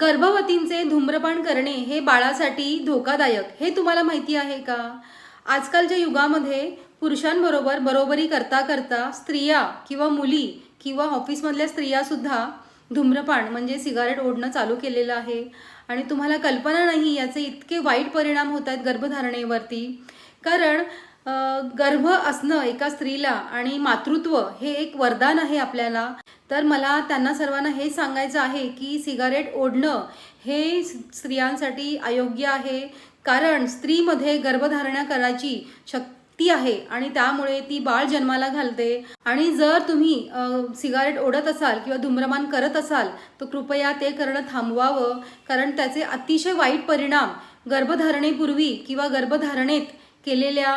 गर्भवतींचे धूम्रपान करणे हे बाळासाठी धोकादायक हे तुम्हाला माहिती आहे का? आजकालच्या युगामध्ये पुरुषांबरोबर बरोबरी करता करता स्त्रिया किंवा मुली किंवा ऑफिसमधल्या स्त्रियासुद्धा धूम्रपान म्हणजे सिगारेट ओढणं चालू केलेलं आहे. आणि तुम्हाला कल्पना नाही याचे इतके वाईट परिणाम होत आहेत गर्भधारणेवरती. कारण गर्भ असणं एका स्त्रीला आणि मातृत्व हे एक वरदान आहे आपल्याला. तर मला त्यांना सर्वांना हे सांगायचं आहे की सिगारेट ओढणं हे स्त्रियांसाठी अयोग्य आहे. कारण स्त्रीमध्ये गर्भधारणा करायची शक्ती आहे आणि त्यामुळे ती बाळ जन्माला घालते. आणि जर तुम्ही सिगारेट ओढत असाल किंवा धूम्रपान करत असाल तर कृपया ते करणं थांबवावं. कारण त्याचे अतिशय वाईट परिणाम गर्भधारणेपूर्वी किंवा गर्भधारणेत केलेल्या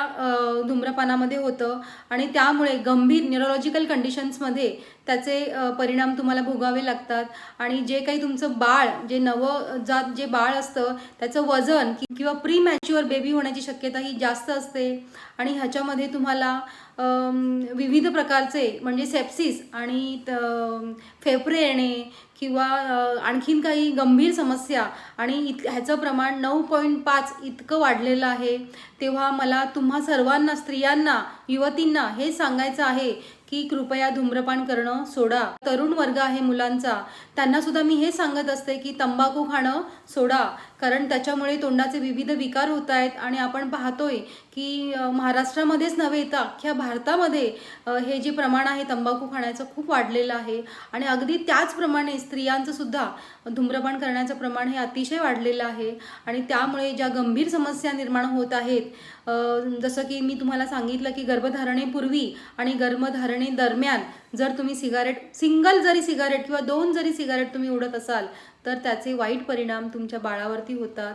धूम्रपानामध्ये होतं. आणि त्यामुळे गंभीर न्यूरोलॉजिकल कंडिशन्समध्ये त्याचे परिणाम तुम्हाला भोगावे लागतात. आणि जे काही तुमचं बाळ जे नवजात जे बाळ असतं त्याचं वजन किंवा प्री मॅच्युअर बेबी होण्याची शक्यता ही जास्त असते. आणि ह्याच्यामध्ये तुम्हाला विविध प्रकारचे म्हणजे सेप्सिस आणि त- फेफरे येणे किंवा आणखीन काही गंभीर समस्या आणि इत ह्याचं प्रमाण नऊ पॉईंट पाच इतकं वाढलेलं आहे तेव्हा मला तुम्हा सर्वांना स्त्रियांना युवतींना हे सांगायचं आहे की कृपया धूम्रपान करणं सोडा. तरुण वर्ग आहे मुलांचा. त्यांना सुद्धा मी हे सांगत असते की तंबाखू खाणं सोडा. कारण त्याच्यामुळे तोंडाचे विविध विकार होत आहेत आणि आपण पाहतोय की महाराष्ट्रामध्येच नव्हे तर अख्ख्या भारतामध्ये हे जे प्रमाण आहे तंबाखू खाण्याचं खूप वाढलेलं आहे. आणि अगदी त्याचप्रमाणे स्त्रियांचं सुद्धा धूम्रपान करण्याचं प्रमाण हे अतिशय वाढलेलं आहे. आणि त्यामुळे ज्या गंभीर समस्या निर्माण होत आहेत जसं की मी तुम्हाला सांगितलं की गर्भधारणेपूर्वी आणि गर्भधारणे दरम्यान जर तुम्ही सिगारेट सिंगल जरी सिगारेट किंवा दोन जरी सिगारेट तुम्ही उडत असाल तर त्याचे वाईट परिणाम तुमच्या बाळावरती होतात.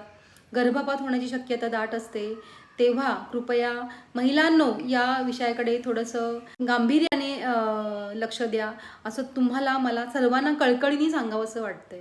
गर्भपात होण्याची शक्यता दाट असते. तेव्हा कृपया महिलांनो या विषयाकडे थोडंसं गांभीर्याने लक्ष द्या. असं तुम्हाला मला सर्वांना कळकळीने सांगावंसं वाटतंय.